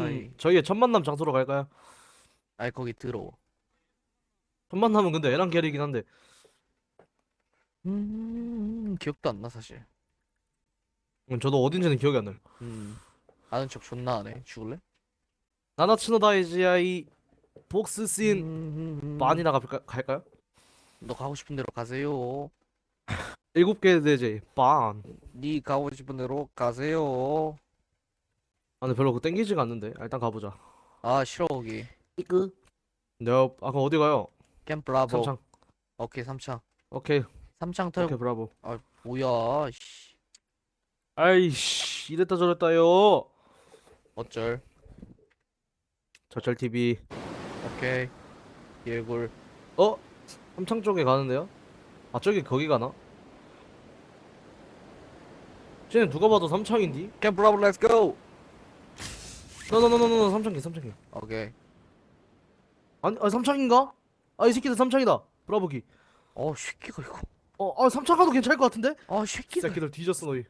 아이. 저희의 첫 만남 장소로 갈까요? 아이 거기 들어. 첫 만남은 근데 애랑 게리긴 한데 음 기억도 안 나 사실. 음, 저도 어딘지는 기억이 안 나요. 음 아는 척 존나 하네. 죽을래? 나나츠노 다이지아이 복스 씬 음, 많이 나가 갈까요? 너 가고 싶은 대로 가세요. 일곱 개 대제 반. 네 가고 싶은 대로 가세요. 아 근데 별로 그 땡기지가 않는데 아, 일단 가보자. 아 싫어 거기. 이끄. 네. 아 그럼 어디 가요? 캠 브라보. 삼창. 오케이 삼창. 오케이 삼창 오케이 털고. 브라보. 아 뭐야? 씨. 아이씨 이랬다 저랬다요. 어쩔. 저철 TV. 오케이. 예굴. 어? 삼창 쪽에 가는데요? 아 저기 거기 가나? 쟤는 누가 봐도 삼창인디? 캠 브라보 렛츠 고. 너너너너너 삼창기 삼창기. 오케이. 아니 아 삼창인가? 아 이 새끼들 삼창이다. 브라보기. 어 새끼가 이거. 어, 아 삼창 가도 괜찮을 것 같은데? 아이 새끼가. 새끼들 뒤졌어 너희.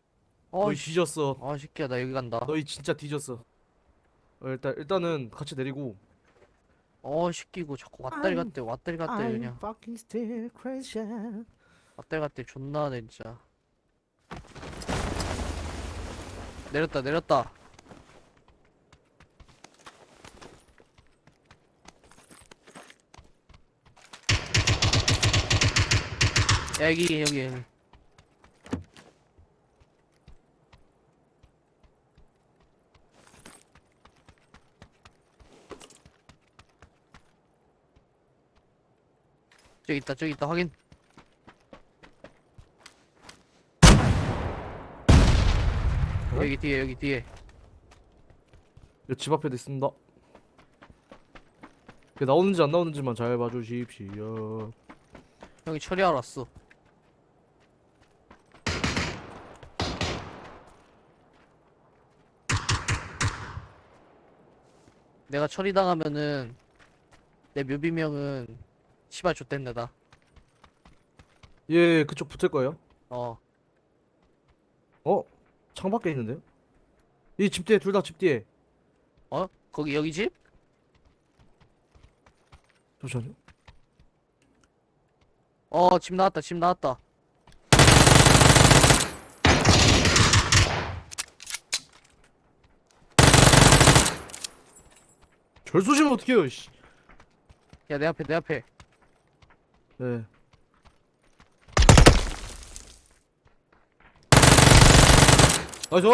어 너희 씨. 뒤졌어. 아 새끼야 나 여기 간다. 너희 진짜 뒤졌어. 어, 일단 일단은 같이 내리고. 어 새끼 이거 자꾸 왔다리 갔대 왔다리 갔대 그냥 fucking still crazy. 왔다리 갔대 존나 하네 진짜. 내렸다 내렸다. 여기 여기 여기. 저기 있다 저기 있다 확인 그래? 여기 뒤에 여기 뒤에 여기 집 앞에도 있습니다. 그게 나오는지 안 나오는지만 잘 봐주십시오. 형이 처리하러 왔어 내가 처리당하면은 내 묘비명은 시발 좆된다 예, 그쪽 붙을 거예요. 어 어? 창밖에 있는데요? 이 집 뒤에 둘 다 집 뒤에. 어? 거기 여기 집? 잠시만요. 어 집 나왔다 집 나왔다 절 쏘시면 어떡해요, 씨. 야 내 앞에 내 앞에 네. 나이스!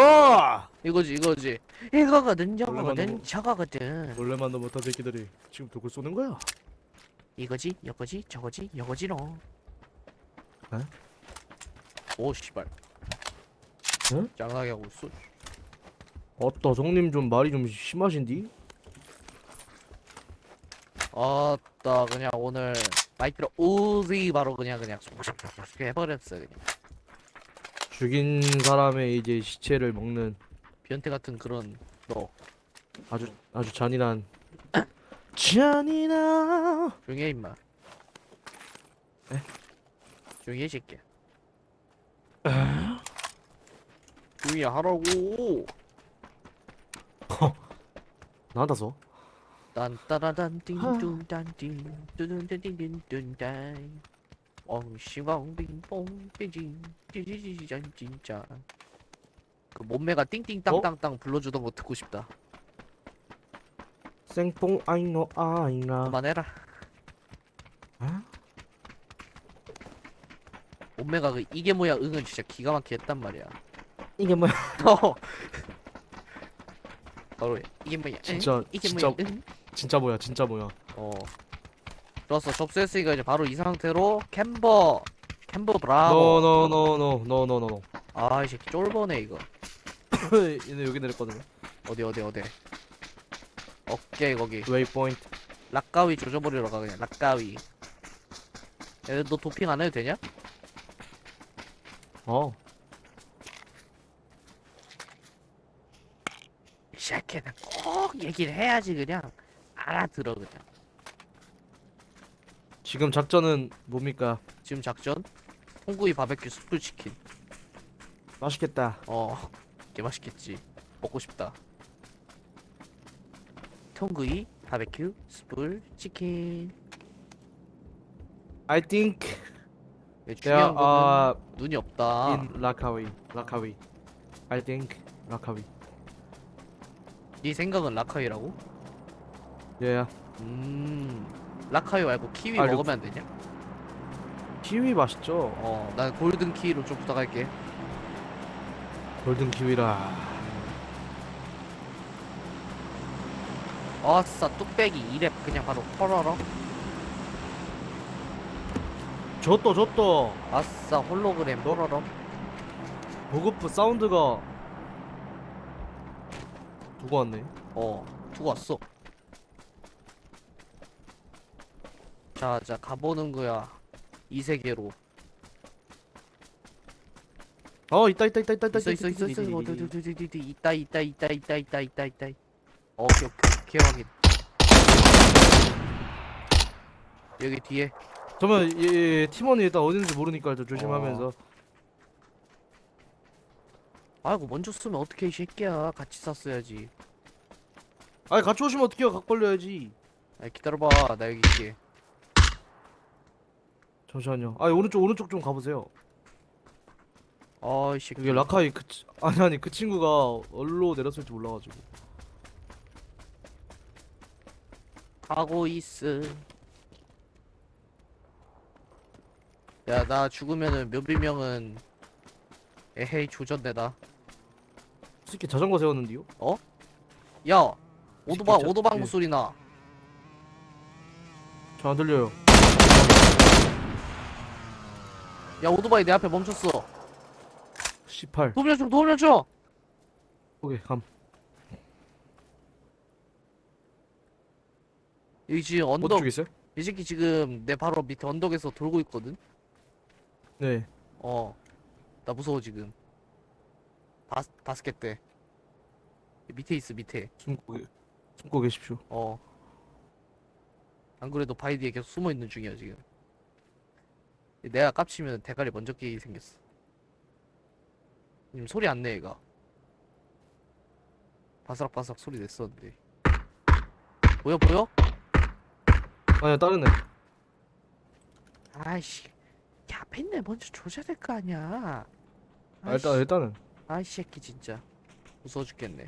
이거지 이거지 이거거든 저거거든 저거거든 원래만도 못한 새끼들이 지금 누굴 쏘는 거야? 이거지 이거지 저거지 이거지로 에? 오 씨발 응? 짱나게 하고 있어 어따 정님 좀 말이 좀 심하신디? 아따 그냥 오늘 마이크로 우지 바로 그냥 그냥 쏙쏙쏙 해버렸어 그냥. 죽인 사람의 이제 시체를 먹는 변태 같은 그런 너. 아주 아주 잔인한. 잔인한. 조용히 해 임마. 에? 조용히 해 새끼야 조용히 하라고. 나한테 써? 딴따라단 띵뚱딴띵 뚜둔딴띵띵뚱딴. 엉시왕빙뽕 삐징 찌지지지잔 진짜. 그 몸매가 띵띵땅땅땅 불러주던 거 듣고 싶다. 생뽕 아이노 아이나. 그만해라. 어? 몸매가 그 이게 뭐야 응은 진짜 기가 막히게 했단 말이야. 이게 뭐야? 어. 바로 이게 뭐야? 응? 진짜 이게 진짜 뭐야? 응? 진짜 뭐야 진짜 뭐야. 어. 좋았어. 접수했으니까 이제 바로 이 상태로 캠버 캠버 브라보. 노노노노노노노노 아 이 새끼 쫄보네 이거. 얘네 여기 내렸거든요. 어디 어디 어디? 오케이 거기. 웨이포인트 락가위 조져버리러 가 그냥. 락가위. 야, 너 도핑 안 해도 되냐? 어. 이 새끼는 꼭 얘기를 해야지 그냥 알아들어 그냥 지금 작전은 뭡니까 지금 작전 홍구이 바베큐 숯불 치킨 맛있겠다 어 개 맛있겠지 먹고 싶다 통구이, 바베큐, 숯불, 치킨. I think 예, they 중요한 거는 are 눈이 없다. in Lakawi. Lakawi. I think Lakawi. 네 생각은 라카이라고? Yeah. 음, 라카이 말고 키위 아, 먹으면 안 되냐? 키위 맛있죠? 어, 난 골든 키위로 좀 부탁할게. 골든 키위라. 아싸, 뚝배기 2랩 그냥 바로 펄어러. 줬다 줬다. 아싸, 홀로그램 펄어러. 보급프 사운드가 두고 왔네. 어, 두고 왔어. 자, 자, 가보는 거야. 이 세계로. 어 있다 있다 있다 있다 있다 있어, 있어, 있어, 있어. 어, 있다, 두, 있다. 두, 두, 두, 두, 있다, 있다, 있다, 있다, 있다, 있다, 있다. 어, 오케이, 오케이, 확인. 여기 뒤에. 그러면 이, 이 팀원이 일단 어딘지 모르니까 좀 조심하면서. 아이고, 먼저 쓰면 어떻게 이 새끼야. 같이 쐈어야지. 아니 같이 오시면 어떡해요? 각 벌려야지. 아, 기다려봐. 나 여기 있게. 잠시만요. 아니 오른쪽 오른쪽 좀 가보세요. 아이 새끼. 이게 라카이 그 치- 아니 아니 그 친구가 얼로 내렸을지 몰라가지고. 가고 있어. 야, 나 죽으면은 묘비명은 에헤이 조졌네다. 이 새끼 자전거 세웠는데요? 야, 오도방 진짜? 오도방구 예. 소리 나. 잘 안 들려요. 야, 오토바이 내 앞에 멈췄어. 18. 도움려줘, 도움려줘. 오케이 감. 여기 지금 언덕. 있어요? 이 새끼 지금 내 바로 밑에 언덕에서 돌고 있거든. 네. 어, 나 무서워 지금. 바 바스켓 때. 밑에 있어 밑에. 숨고 계- 숨고 계십시오. 어. 안 그래도 바이디에 계속 숨어 있는 중이야 지금. 내가 깝치면 대가리 먼저 깨게 생겼어. 지금 소리 안 내 얘가. 바스락바스락 소리 냈었는데. 보여 보여? 아니야 다른 애. 아이씨. 야, 있네 먼저 조져야 될 거 아니야. 아, 일단 일단은 아이 새끼 진짜 무서워 죽겠네.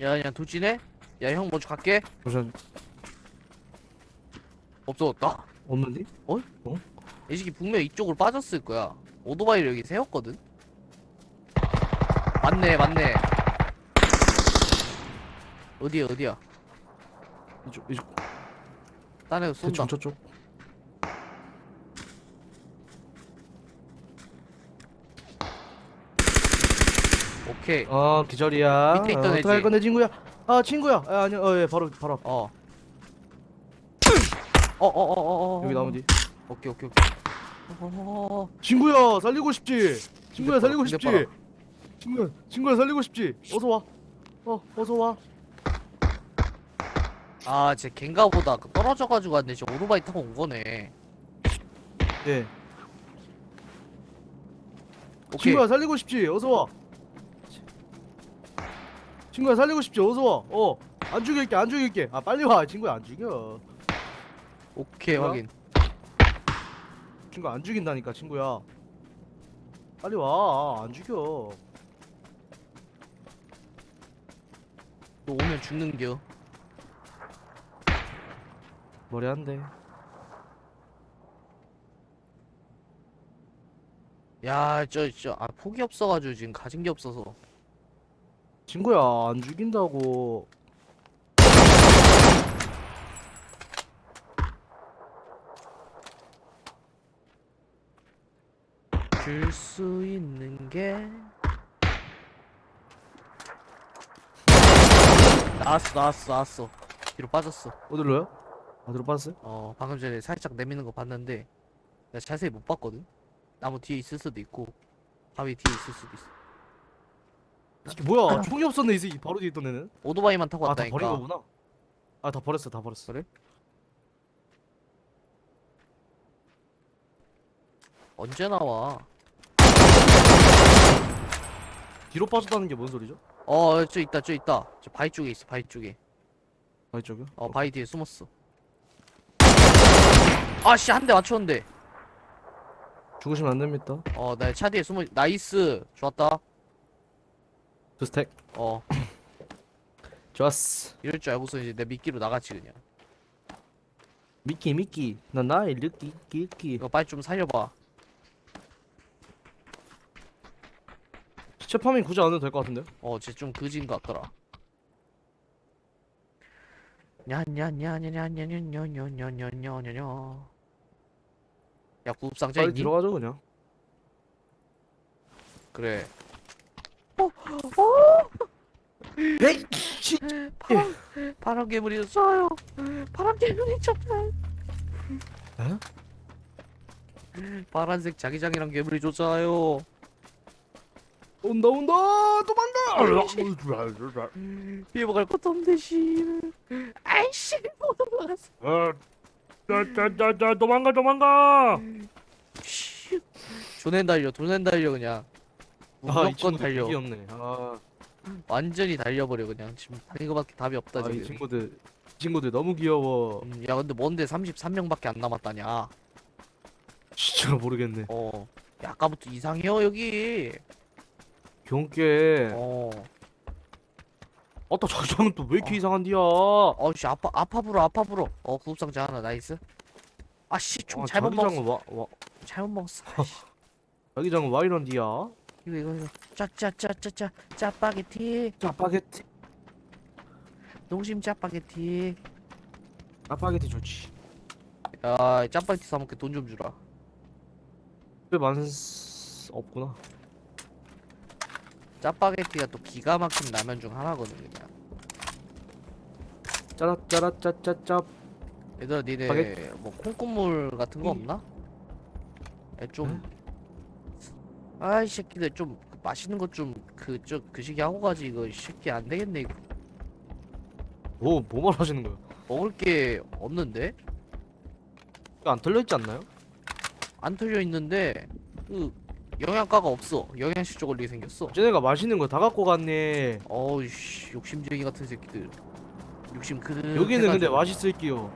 야, 야 도진해? 야, 형 먼저 갈게. 잠시만 없어졌다. 없는데? 이 새끼 분명 이쪽으로 빠졌을 거야. 오토바이를 여기 세웠거든. 맞네, 맞네. 어디야, 어디야? 이쪽 이쪽 딴 애가 쏜다. 대충 저쪽. 오케이. 아 기절이야. 밑에 있던 어, 애지. 어떡할 건데 친구야? 아 친구야. 아 아니야. 어예 바로 바로 앞. 어. 어, 어, 어, 어, 어. 여기 뒤. 오케이, 오케이, 오케이. 어, 친구야 살리고 싶지. 친구야 살리고 싶지. 친구야 친구야 살리고 싶지. 어서 와. 어 어서 와. 아, 쟤 갱가보다 그 떨어져가지고 왔네. 저 오토바이 타고 온 거네. 예. 오케이. 친구야 살리고 싶지. 어서 와. 친구야 살리고 싶지. 어서 와. 어. 안 죽일게. 안 죽일게. 아 빨리 와. 친구야 안 죽여. 오케이, 뭐야? 확인. 친구 안 죽인다니까 친구야. 빨리 와. 안 죽여. 너 오면 죽는겨. 머리 안 돼. 야, 저, 저, 아, 폭이 없어가지고 지금 가진 게 없어서. 친구야 안 죽인다고. 줄 수 있는 게. 나왔어, 나왔어, 나왔어. 뒤로 빠졌어. 어디로요? 어디로 빠졌어요? 어, 방금 전에 살짝 내미는 거 봤는데, 내가 자세히 못 봤거든? 나무 뒤에 있을 수도 있고, 바위 뒤에 있을 수도 있어. 이 새끼 뭐야? 총이 없었네 이 새끼 바로 뒤에 있던 애는. 오토바이만 타고 아 다 왔다니까. 버린 거구나. 아 다 버렸어 다 버렸어. 그래? 언제 나와? 뒤로 빠졌다는 게 뭔 소리죠? 어, 저 있다, 저 있다. 저 바위 쪽에 있어, 바위 쪽에. 아 이쪽이요? 어, 바위 뒤에 숨었어. 아씨, 한 대 맞췄는데. 죽으시면 안 됩니다. 어, 나 차 뒤에 숨어. 나이스. 좋았다. 두 스택. 어, 좋았어. 이럴 줄 알고서 이제 내 미끼로 나갔지 그냥. 미끼 미끼. 난 나의 르끼 끼끼. 이거 빨리 좀 살려봐. 시체 파밍 굳이 안 해도 될 것 같은데? 어, 쟤좀 그진 것 같더라. 냐냐냐냐냐냐냐냐냐냐냐. 야, 구급상자 빨리 있니? 들어가죠 그냥. 그래. 에이 씨. 파란, 파란 괴물이 쏴요. 파란 괴물이 쫓아요. 에? 파란색 자기장이랑 괴물이 쫓아요. 온다 온다 도망가. 피해갈 것도 없는데 씨. 아이씨 못 올라갔어. 어. 자자자자 도망가 도망가. 씨. 조낸 달려, 조낸 달려 그냥. 아 이 무조건 친구들 달려. 되게 없네. 아, 완전히 달려버려 그냥. 지금 이거밖에 답이 없다 아, 이 지금. 친구들 이 친구들 너무 귀여워. 음, 야 근데 뭔데 33명밖에 안 남았다냐. 진짜 모르겠네. 어. 야, 아까부터 이상해요 여기. 경계. 어. 아따 자장은 또 왜 이렇게 어. 이상한디야? 어씨 아파 아파 불어 아파 불어. 어 구급상자 하나 나이스. 아씨 총 아, 잘못 먹었어. 자기장은 와, 와 잘못 먹었어. 아이씨. 자기장은 와 이런디야? 이거 이거 이거 짜짜짜짜짜 짜파게티 짜파게티. 농심 짜파게티. 짜파게티 좋지. 야 짜파게티 사 먹게 돈 좀 주라. 왜 많은 스- 없구나. 짜파게티가 또 기가 막힌 라면 중 하나거든 그냥. 짜라 짜라 짜짜짜. 얘들아 니네 짜파게티. 뭐 콩국물 같은 거 이- 없나? 에, 좀 아이 새끼들 좀그 맛있는 것 좀그저그 시기 하고 가지 이거 이 새끼 안 되겠네 이거 뭐, 뭐 말하시는 거예요? 먹을 게 없는데 이거 안 털려 있지 않나요? 안 털려 있는데 그 영양가가 없어 영양실조 걸리게 생겼어 쟤네가 맛있는 거 다 갖고 갔네. 어우씨 욕심쟁이 같은 새끼들 욕심 그득 여기는 근데 해가지고. 맛있을게요.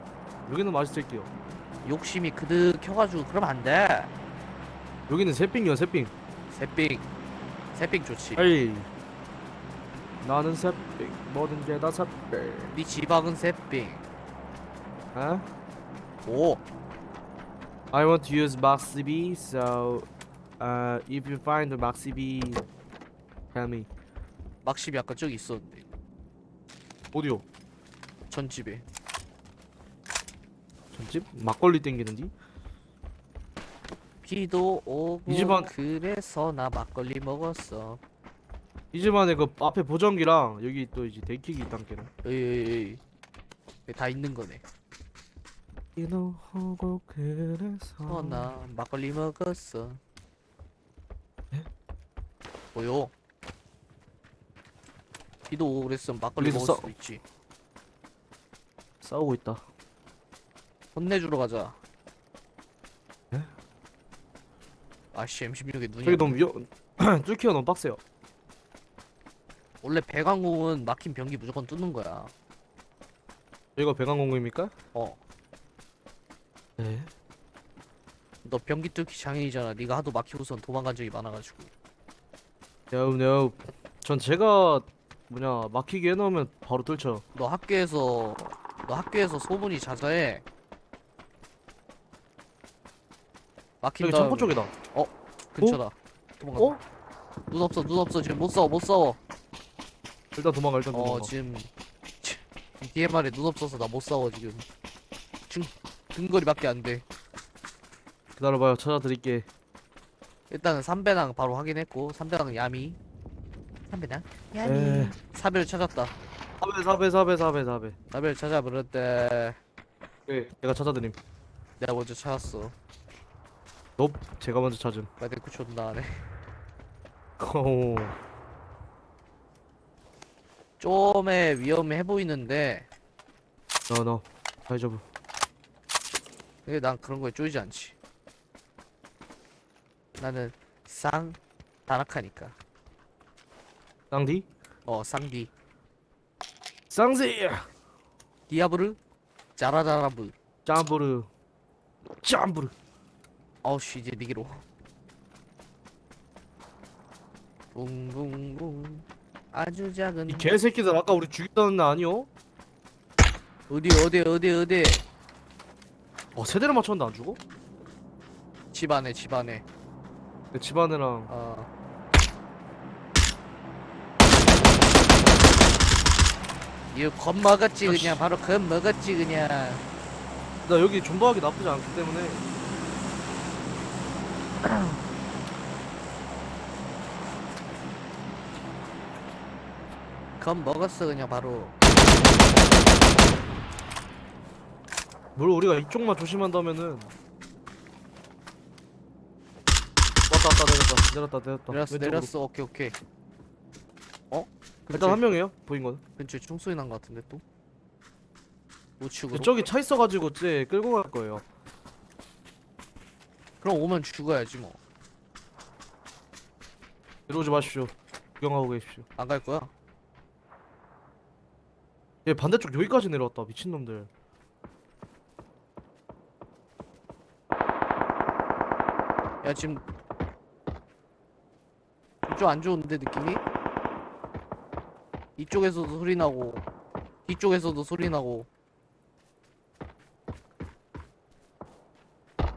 여기는 맛있을게요. 욕심이 그득해가지고 그러면 안돼 여기는 새삥이요 새삥. 새삥 새삥 좋지 에이. 나는 새삥. 뭐든 게 다 새삥. 네 지방은 새삥 어? 오 I want to use Maxi B, so uh, if you find the Maxi B, tell me. 막십이 아까 저기 있었는데 어디요? 전 집에 전집? 막걸리 땡기는디? 비도 오고 이 집안- 그래서 나 막걸리 먹었어 이 집안에 그 앞에 보정기랑 여기 또 이제 데이킥이 있단께는. 에이 다 있는 거네 이노하고 그래서. 어, 나 막걸리 먹었어 뭐요? 비도 오고 그랬으면 막걸리 여기서 먹을 써- 수도 있지 싸우고 있다. 혼내주러 가자 에? 아씨 M16에 눈이 저기 안 너무 위험. 뚫기가 너무 빡세요. 원래 배강공은 막힌 변기 무조건 뚫는 거야 이거 배관공구입니까? 어너 네. 변기 뚫기 장인이잖아 네가 하도 막히고선 도망간 적이 많아가지고 No, no. 전 제가 뭐냐 막히게 해놓으면 바로 뚫죠. 너 학교에서 너 학교에서 소문이 자자해 막힌 여기 다음에 창고 쪽이다. 근처다 도망가 어? 눈 없어 눈 없어 지금 못 싸워 못 싸워 일단 도망가 일단 도망가. 어 지금 DMR에 눈 없어서 나 못 싸워 지금 중 근거리밖에 안 돼 기다려봐요. 찾아드릴게. 일단은 삼배낭 바로 확인했고 삼배낭 야미 삼배낭 야미 에. 사별 찾았다 사배 사배 사배 사배 사배. 사별 찾아버렸대 네. 내가 찾아드림. 내가 먼저 찾았어 너 제가 먼저 찾음. 마데쿠 존나 하네 오. 좀의 위험해 보이는데 너너 다이저브. 근데 난 그런 거에 쪼이지 않지 나는 쌍 다락하니까. 쌍디? 어 쌍디. 쌍지! 디아브르? 자라자라브. 짬부르. 짬부르. 어우씨 이제 니기로. 붕붕붕. 아주 작은 이 개새끼들 아까 우리 죽였다는 애 아니요? 어디 어디 어디 어디? 어 세대를 맞췄는데 안 죽어? 집 안에 집 안에 내어 이거 겁 먹었지 아씨. 그냥. 바로 겁 먹었지 그냥. 나 여기 존버하기 나쁘지 않기 때문에. 겁 먹었어 그냥 바로. 뭘 우리가 이쪽만 조심한다면은 왔다 왔다 내렸다 내렸다. 내렸어 왼쪽으로. 내렸어. 오케이 오케이. 어? 일단 한 명이에요 보인 거는 근처에 총소리 난것 같은데 또? 우측으로? 저기 차 있어가지고 쟤 끌고 갈 거예요. 그럼 오면 죽어야지 뭐. 이러지 마십시오. 구경하고 계십시오. 안갈 거야? 얘 반대쪽 여기까지 내려왔다 미친놈들. 야 지금 좀 안 좋은데 느낌이? 이쪽에서도 소리 나고 뒤쪽에서도 소리 나고.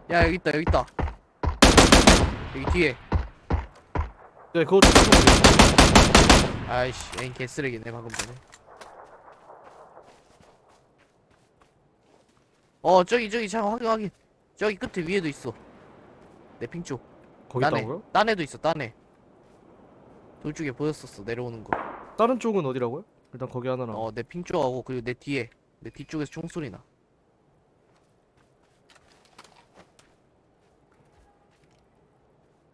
야 여기 있다 여기 있다. 여기 뒤에. 네 그거 아이씨 애인 개쓰레기네 방금 전에. 어 저기 저기 잠깐 확인 확인. 저기 끝에 위에도 있어. 내 핑 쪽. 거기 딴 애, 있다고요? 딴 애도 있어 딴 애 돌쪽에 보였었어 내려오는 다른 쪽은 어디라고요? 일단 거기 하나랑. 거어내 핑 쪽하고 그리고 내 뒤에 내 뒤쪽에서 총소리 나.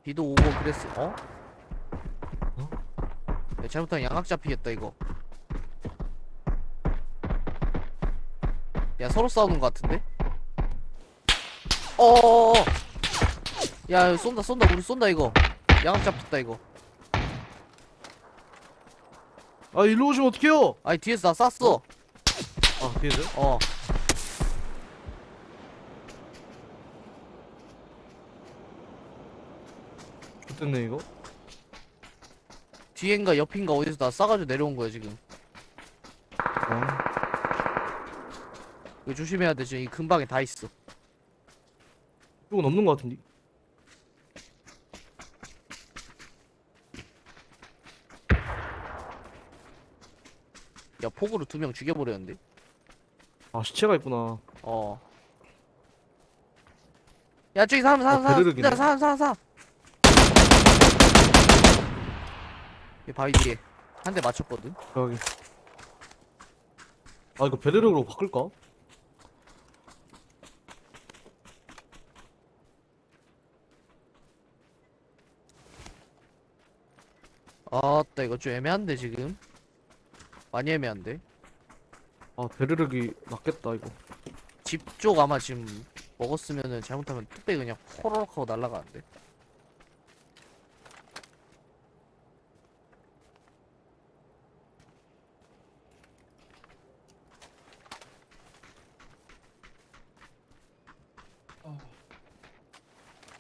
비도 오고 그랬어. 어? 어? 야, 잘못하면 양악 잡히겠다 이거. 야 서로 싸우는 것 같은데? 어어어어. 야 쏜다 쏜다. 우리 쏜다 이거. 양악 잡혔다 이거 아 일로 오시면 어떡해요? 아니 뒤에서 나 쐈어. 아 뒤에서요? 어. 좋됐네 이거. 뒤엔가 옆인가 어디서 나 싸가지고 내려온 거야 지금. 아, 이거 조심해야 돼 지금. 이 근방에 다 있어. 이건 없는 거 같은데 야 폭으로 두 명 죽여버렸는데 아 시체가 있구나 어. 야 저기 사람 사람 어, 사람 베르륵이네. 야, 사람 사람 사람 얘 바위 뒤에 한 대 맞췄거든 여기 아 이거 베르륵으로 바꿀까? 아따 이거 좀 애매한데 지금 많이 애매한데? 아 베르륵이 낫겠다 이거. 집 쪽 아마 지금 먹었으면은 잘못하면 뚝배기 그냥 호로록 하고 날아가는데?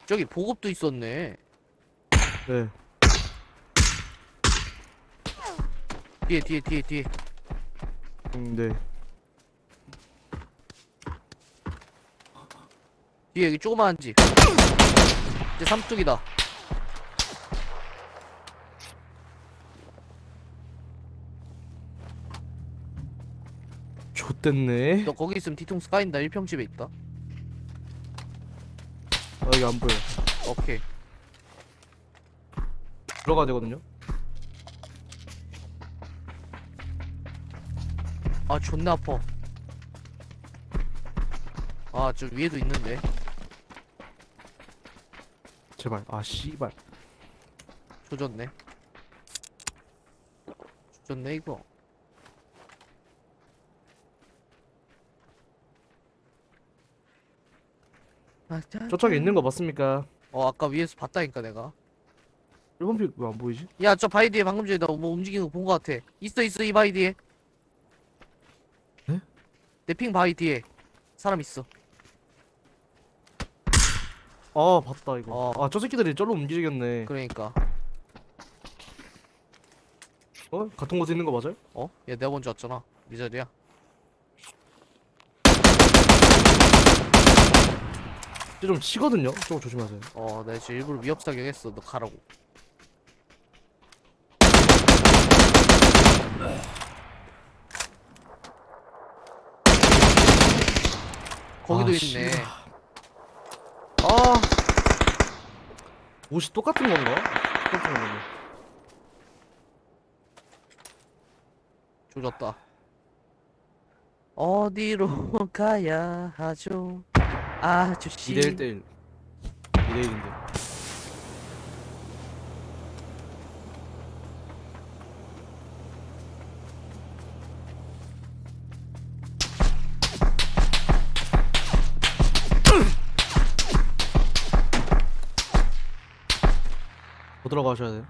저기 보급도 있었네. 네 뒤에 뒤에 뒤에 뒤에. 음, 네. 뒤에 여기 조그마한 집. 이제 삼뚝이다. 좋됐네. 너 거기 있으면 뒤통수 까인다. 1평집에 있다. 아 여기 안 보여. 오케이. 들어가야 되거든요 아 존나 아파. 아 저 위에도 있는데. 제발. 아 씨발. 조졌네. 조졌네 이거. 아, 짜- 저쪽에 있는 거 맞습니까? 어 아까 위에서 봤다니까 내가. 1번 픽 왜 안 보이지? 야 저 바위 뒤에 방금 전에 나 뭐 움직이는 거 본 거 같아. 있어 있어 이 바위 뒤에 에? 내 핑 바위 뒤에 사람 있어. 아 봤다 이거. 어. 아저 새끼들이 쩔로 움직이겠네. 그러니까. 어? 같은 곳에 있는 거 맞아요? 어? 야 내가 먼저 왔잖아. 이 자리야. 좀 치거든요? 저거 조심하세요. 어 내가 지금 일부러 위협 사격했어. 너 가라고 거기도 아, 있네 씨발. 아 옷이 똑같은 건가? 똑같은 건가? 조졌다 어디로 가야 하죠 아저씨 2대1 대1 2대1인데 들어가셔야 돼요.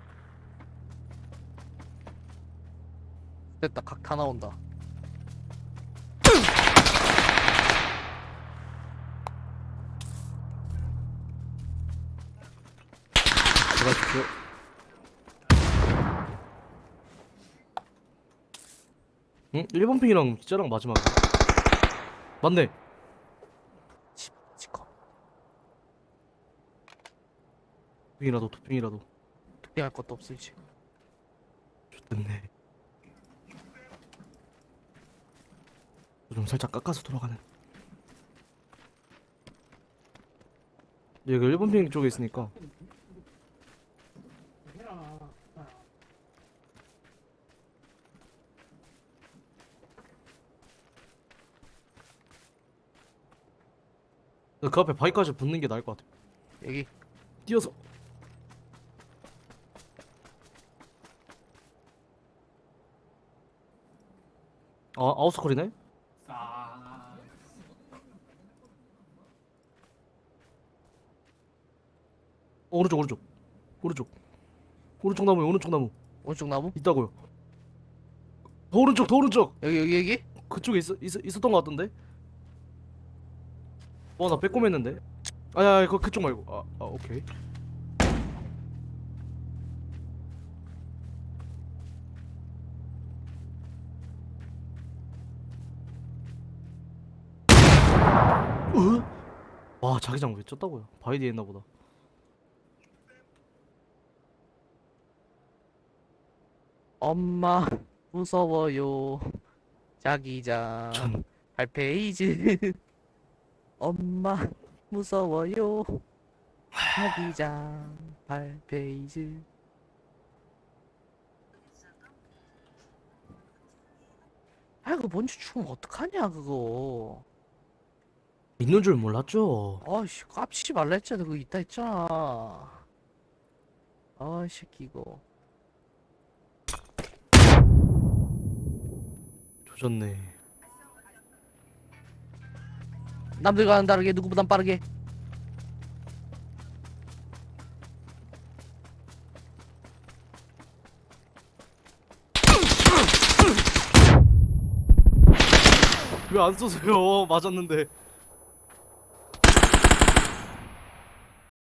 됐다 각 다 나온다. 들어가십시오. 응? 1번 핑이랑 기자랑 마지막 맞네. 치, 치커 핑이라도 도핑이라도. 도핑 할 것도 이제 좋겠네. 좀 살짝 깎아서 돌아가네. 여기 1번 핑 쪽에 있으니까. 그 앞에 바위까지 붙는 게 나을 것 같아. 여기. 뛰어서 아 아웃스컬이네? 어, 오른쪽 오른쪽. 오른쪽. 오른쪽 나무 오른쪽 나무. 오른쪽 나무? 있다고요. 더 오른쪽 더 오른쪽. 여기 여기 여기? 그쪽에 있어, 있, 있었던 것 같던데? 어나 빼꼼했는데. 아야 그 그쪽 말고. 아, 아 오케이 와 자기장 왜 쪘다고요? 뒤에 있나 보다. 엄마 무서워요. 자기장. 전 8페이지. 엄마 무서워요. 자기장 8페이지. 아 그거 먼저 죽으면 어떡하냐 그거 있는 줄 몰랐죠. 아이씨 깝치지 말라 했잖아. 그거 있다 했잖아. 아이 새끼 이거. 조졌네. 남들과는 다르게 누구보단 빠르게. 왜 안 쏘세요? 맞았는데